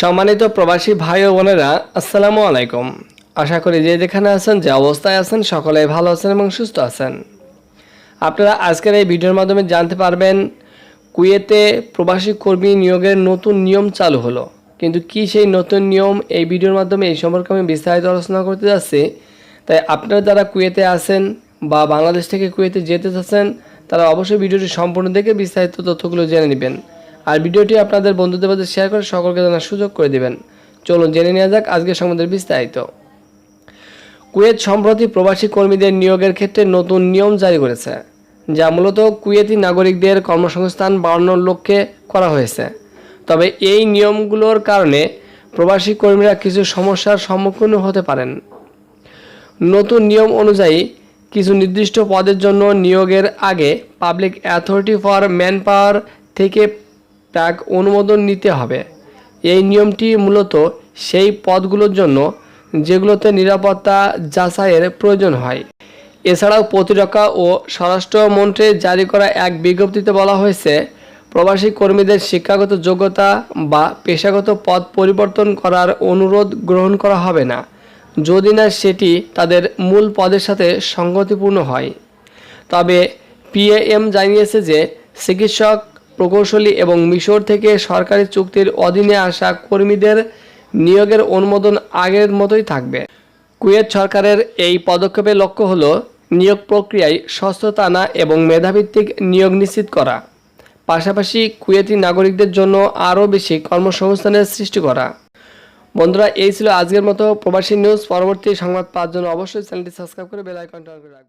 সম্মানিত প্রবাসী ভাই ও বোনেরা, আসসালামু আলাইকুম। আশা করি যে যেখানে আছেন, যে অবস্থায় আছেন সকলে ভালো আছেন এবং সুস্থ আছেন। আপনারা আজকের এই ভিডিওর মাধ্যমে জানতে পারবেন, কুয়েতে প্রবাসী কর্মী নিয়োগের নতুন নিয়ম চালু হলো। কিন্তু কি সেই নতুন নিয়ম এই ভিডিওর মাধ্যমে এই সম্পর্কে আমি বিস্তারিত আলোচনা করতে যাচ্ছি। তাই আপনারা যারা কুয়েতে আছেন বা বাংলাদেশ থেকে কুয়েতে যেতে চাচ্ছেন, তারা অবশ্যই ভিডিওটি সম্পূর্ণ দেখে বিস্তারিত তথ্যগুলো জেনে নেবেন। আর ভিডিওটি আপনাদের বন্ধুদের মধ্যে শেয়ার করে সকলকে জানার সুযোগ করে দেবেন। চলুন জেনে নেওয়া যাক আজকের সম্বন্ধে বিস্তারিত। কুয়েত সম্প্রতি প্রবাসী কর্মীদের নিয়োগের ক্ষেত্রে নতুন নিয়ম জারি করেছে, যা মূলত কুয়েতি নাগরিকদের কর্মসংস্থান বাড়ানোর লক্ষ্যে করা হয়েছে। তবে এই নিয়মগুলোর কারণে প্রবাসী কর্মীরা কিছু সমস্যার সম্মুখীন হতে পারেন। নতুন নিয়ম অনুযায়ী কিছু নির্দিষ্ট পদের জন্য নিয়োগের আগে public authority for man power থেকে প্রাক অনুমোদন নিতে হবে। এই নিয়মটি মূলত সেই পদগুলোর জন্য যেগুলোতে নিরাপত্তা যাচাইয়ের প্রয়োজন হয়। এছাড়াও প্রতিরক্ষা ও স্বরাষ্ট্র মন্ত্রী জারি করা এক বিজ্ঞপ্তিতে বলা হয়েছে, প্রবাসী কর্মীদের শিক্ষাগত যোগ্যতা বা পেশাগত পদ পরিবর্তন করার অনুরোধ গ্রহণ করা হবে না। যদি না, সেটি তাদের মূল পদের সাথে সঙ্গতিপূর্ণ হয়। তবে পিএএম জানিয়েছে যে, চিকিৎসক প্রকৌশলী এবং মিশর থেকে সরকারি চুক্তির অধীনে আসা কর্মীদের নিয়োগের অনুমোদন আগের মতোই থাকবে। কুয়েত সরকারের এই পদক্ষেপের লক্ষ্য হলো নিয়োগ প্রক্রিয়ায় স্বচ্ছতা আনা এবং মেধাভিত্তিক নিয়োগ নিশ্চিত করা, পাশাপাশি কুয়েতি নাগরিকদের জন্য আরও বেশি কর্মসংস্থানের সৃষ্টি করা। বন্ধুরা, এই ছিল আজকের মতো প্রবাসী নিউজ। পরবর্তী সংবাদ পাওয়ার জন্য অবশ্যই চ্যানেলটি সাবস্ক্রাইব করে বেল করে রাখবেন।